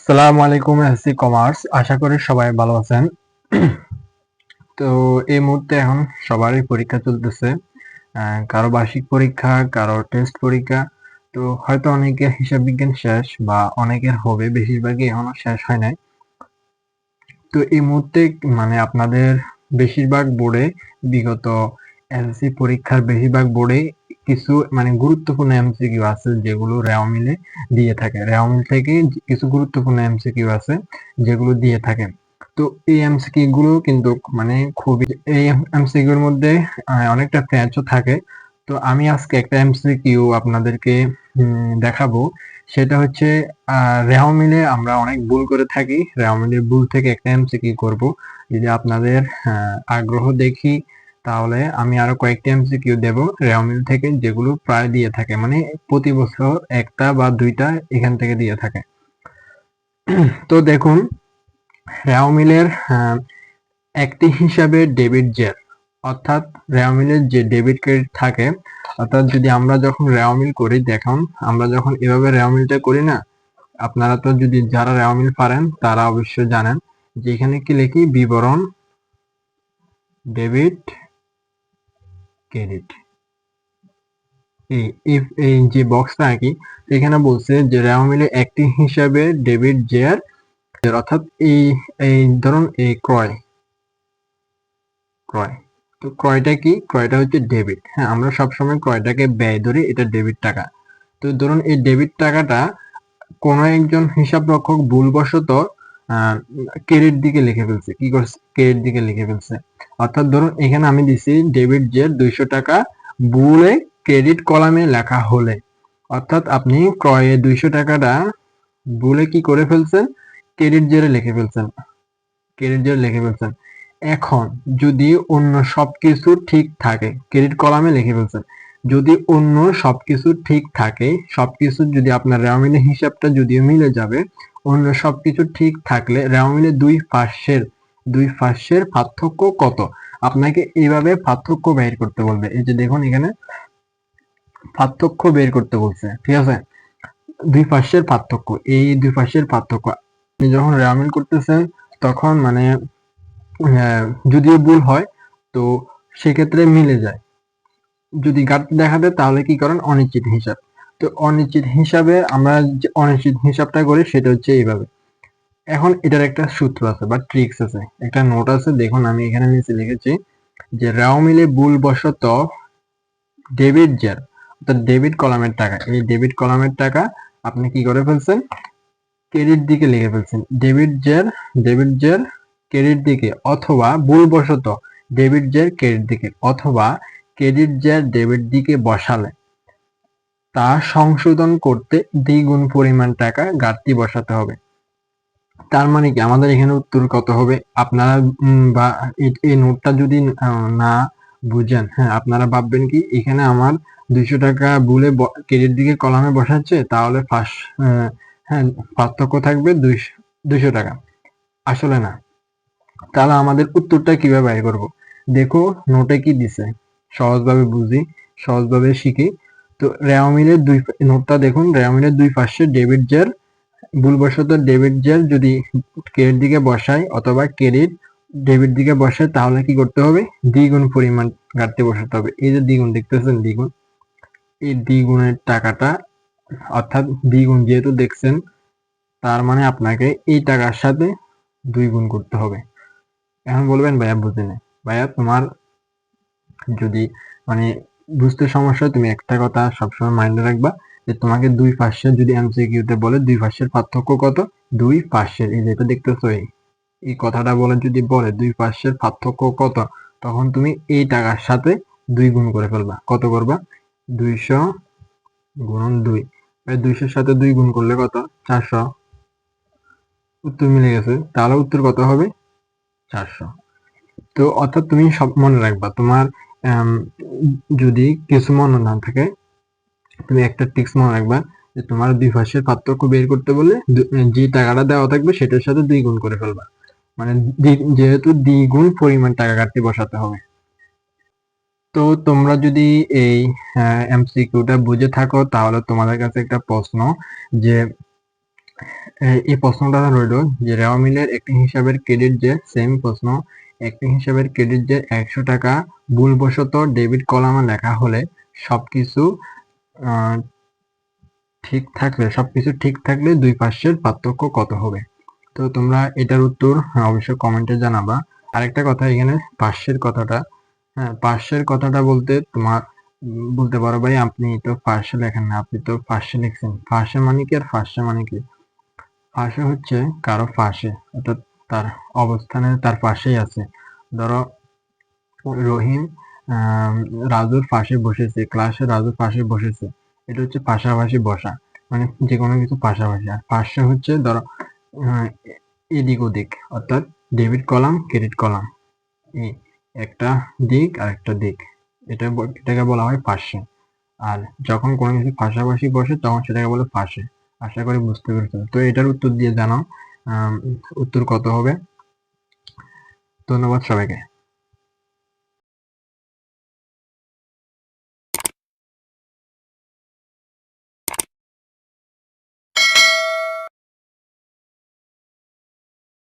আসসালামু আলাইকুম কমার্স। আশা করি সবাই ভালো আছেন। তো এই মুহূর্তে এখন সবারই পরীক্ষা চলতেছে। কারও বার্ষিক পরীক্ষা, কারও টেস্ট পরীক্ষা। তো হয়তো অনেকের হিসাব বিজ্ঞান শেষ বা অনেকের হবে, বেশিরভাগই এখনও শেষ হয় নাই। তো এই মুহূর্তে মানে আপনাদের বেশিরভাগ বোর্ডে বিগত এসএসসি পরীক্ষার বেশিরভাগ বোর্ডে কিছু মানে গুরুত্বপূর্ণ এমসিকিউ আছে যেগুলো রেওয়া মিলে দিয়ে থাকে। রেওয়া মিল থেকে কিছু গুরুত্বপূর্ণ এমসিকিউ আছে যেগুলো দিয়ে থাকে। তো এই এমসিকিউ গুলো কিন্তু মানে খুবই এই এমসিকিউ এর মধ্যে অনেকটা প্যাচও থাকে। তো আমি আজকে একটা এমসিকিউ আপনাদেরকে দেখাবো। সেটা হচ্ছে রেওয়া মিলে আমরা অনেক ভুল করে থাকি। রেওয়া মিলের ভুল থেকে একটা এমসিকিউ করব। যদি আপনাদের আগ্রহ দেখি তাহলে আমি আরও কয়েকটি এমসিকিউ দেব। রেওমিল থেকে যেগুলো প্রায় দিয়ে থাকে মানে প্রতি বছর একটা বা দুইটা এখান থেকে দিয়ে থাকে। তো দেখুন রেওমিলের একটি হিসাবে ডেবিট জেল অর্থাৎ রেওমিলের যে ডেবিট ক্রেডিট থাকে, অর্থাৎ যদি আমরা যখন রেওমিল করি, দেখুন, আমরা যখন এভাবে রেওমিলটা করি না, আপনারা তো যদি যারা রেওমিল পারেন, তারা অবশ্যই জানেন যে এখানে কি লিখি? বিবরণ ডেবিট ক্রেডিট এই যে বক্সটা আঁকি এখানে বলছে যে রেওয়া মিলে একটি হিসাবে ডেবিট জেয়ার অর্থাৎ এই এই ধরুন এই ক্রয় ক্রয়। তো ক্রয়টা কি? ক্রয়টা হচ্ছে ডেবিট হ্যাঁ আমরা সবসময় ক্রয়টাকে ব্যয় ধরি, এটা ডেবিট টাকা। তো ধরুন এই ডেবিট টাকাটা কোনো একজন হিসাব রক্ষক ভুলবশত ক্রেডিট দিকে লিখে ফেলছে। কি করছে? ক্রেডিট দিকে লিখে ফেলছে। অর্থাৎ ধরুন, এখানে আমি দিছি ডেবিট জের দুইশো টাকা ভুলে ক্রেডিট কলামে লেখা হলে। অর্থাৎ আপনি ক্রয়ে দুইশো টাকাটা ভুলে কি করে ফেলছেন? ক্রেডিট জেরে লিখে ফেলছেন। ক্রেডিট জেরে লিখে ফেলছেন। এখন যদি অন্য সবকিছু ঠিক থাকে ক্রেডিট কলামে লিখে ফেলছেন, যদি অন্য সবকিছু ঠিক থাকে, সবকিছু যদি আপনার রেওয়ামিলের হিসাবটা যদিও মিলে যাবে অন্য সবকিছু ঠিক থাকলে রেওয়ামিলের দুই পার্শ্বের দুই পার্শ্বের পার্থক্য কত? আপনাকে এইভাবে পার্থক্য বের করতে বলবে। এই যে দেখুন এখানে পার্থক্য বের করতে বলছে, ঠিক আছে? দুই পার্শ্বের পার্থক্য, এই দুই পার্শ্বের পার্থক্য। আপনি যখন রেওয়ামিল করতেছেন, তখন মানে যদিও ভুল হয়, তো সেক্ষেত্রে মিলে যায়। যদি ঘাটতি দেখা দেয় তাহলে কি করেন? অনিশ্চিত হিসাব। তো অনিশ্চিত হিসাবে আমরা যে অনিশ্চিত হিসাবটা করি সেটা হচ্ছে এইভাবে। এখন এটার একটা সূত্র আছে বা ট্রিক্স আছে। একটা নোট আছে, দেখুন আমি এখানে নিচে লিখেছি যে রাও মিলে ভুল ভুলবশত ডেবিট জের অর্থাৎ ডেবিট কলামের টাকা, এই ডেবিট কলামের টাকা আপনি কি করে ফেলছেন? ক্রেডিট দিকে লিখে ফেলছেন। ডেবিট জের ডেবিট জের ক্রেডিট দিকে, অথবা ভুল ভুলবশত ডেবিট জের ক্রেডিট দিকে, অথবা ক্রেডিট জের ডেবিট দিকে বসালে। তা সংশোধন করতে দ্বিগুণ পরিমাণ টাকা ঘাটতি বসাতে হবে। তার মানে কি? আমাদের এখানে উত্তর কত হবে? আপনারা বা, এই- নোটটা যদি না বুঝেন হ্যাঁ আপনারা ভাববেন কি? এখানে আমার দুইশো টাকা ভুলে ক্রেডিট দিকে কলামে বসাচ্ছে, তাহলে ফার্স্ট হ্যাঁ পার্থক্য থাকবে দুইশো দুইশো টাকা। আসলে না। তাহলে আমাদের উত্তরটা কীভাবে ব্যয় করব? দেখো, নোটে কি দিছে? সহজভাবে বুঝি, সহজভাবে শিখি। তো রেওমিলের দুই নোটটা দেখুন রেওমিলের দুই পাশে ডেবিট জের ভুলবশত ডেবিট জের যদি ক্রেডিট দিকে বসাই অথবা ক্রেডিট ডেবিট দিকে বসাই তাহলে কি করতে হবে? দ্বিগুণ পরিমাণ ঘাটতে বসাতে হবে। এই যে দ্বিগুণ, দেখতেছেন দ্বিগুণ? এই দ্বিগুণের টাকাটা, অর্থাৎ দ্বিগুণ যেহেতু দেখছেন, তার মানে আপনাকে এই টাকার সাথে দুই গুণ করতে হবে। এখন বলবেন, ভাইয়া, বুঝিনি। ভাইয়া, তোমার যদি মানে বুঝতে সমস্যা তুমি একটা কথা সবসময় মাইন্ডে রাখবা যে তোমাকে দুই পার্শ্বের যদি এমসিকিউ তে বলে দুই পার্শ্বের পার্থক্য কত? দুই পার্শ্বের এই যেটা দেখতেছো, এই এই কথাটা বলে যদি বলে দুই পার্শ্বের পার্থক্য কত? তখন তুমি এই টাকার সাথে দুই গুণ করে ফেলবা। কত করবা? দুইশো গুণন দুই। দুইশোর সাথে দুই গুণ করলে কত? চারশো। উত্তর মিলে গেছে। তাহলে উত্তর কত হবে? চারশো। তো অর্থাৎ তুমি সব মনে রাখবা, তোমার যদি কিছু মনে না থাকে, তুমি একটা টিক্স মনে রাখবা যে তোমার দুই পাশের পার্থক্য বের করতে বলে যে টাকাটা দেওয়া থাকবে সেটার সাথে দুই গুণ করে ফেলবা। মানে যেহেতু দ্বিগুণ পরিমাণ টাকা কাটতে বসাতে হবে। তো তোমরা যদি এই এমসিকিউটা বুঝে থাকো, তাহলে তোমাদের কাছে একটা প্রশ্ন যে এই প্রশ্নটা রইল যে, রেওয়া মিলের একটি হিসাবের ক্রেডিট যে সেম প্রশ্ন একটি হিসাবের ক্রেডিট যে একশো টাকা ভুলবশত ডেবিট কলামে লেখা হলে সবকিছু আহ, ঠিক থাকলে সবকিছু ঠিক থাকলে দুই পাশের পার্থক্য কত হবে? তো তোমরা এটার উত্তর হ্যাঁ, অবশ্যই কমেন্টে জানাবা। আরেকটা কথা এখানে পাশের কথাটা হ্যাঁ পাশের কথাটা বলতে তোমার বলতে পারো ভাই আপনি তো পাশে লেখেন না আপনি তো পাশে লিখছেন। পাশে মানে কি আর ফাঁসে মানে কি? পাশে হচ্ছে কারও পাশে অর্থাৎ তার অবস্থানে তার পাশেই আছে। ধরো রহিম রাজুর পাশে বসেছে ক্লাসে রাজুর পাশে বসেছে। এটা হচ্ছে পাশাপাশি বসা মানে যে কোনো কিছু পাশাপাশি। আর পাশে হচ্ছে, ধরো এদিক ওদিক, অর্থাৎ ডেবিট কলাম ক্রেডিট কলাম এই একটা দিক আর একটা দিক। এটা এটাকে বলা হয় পাশে। আর যখন কোনো কিছু পাশাপাশি বসে, তখন সেটাকে বলে পাশে। আশা করি বুঝতে পেরেছ। তো এটার উত্তর দিয়ে জানাও। উত্তর কত হবে? ধন্যবাদ সবাইকে।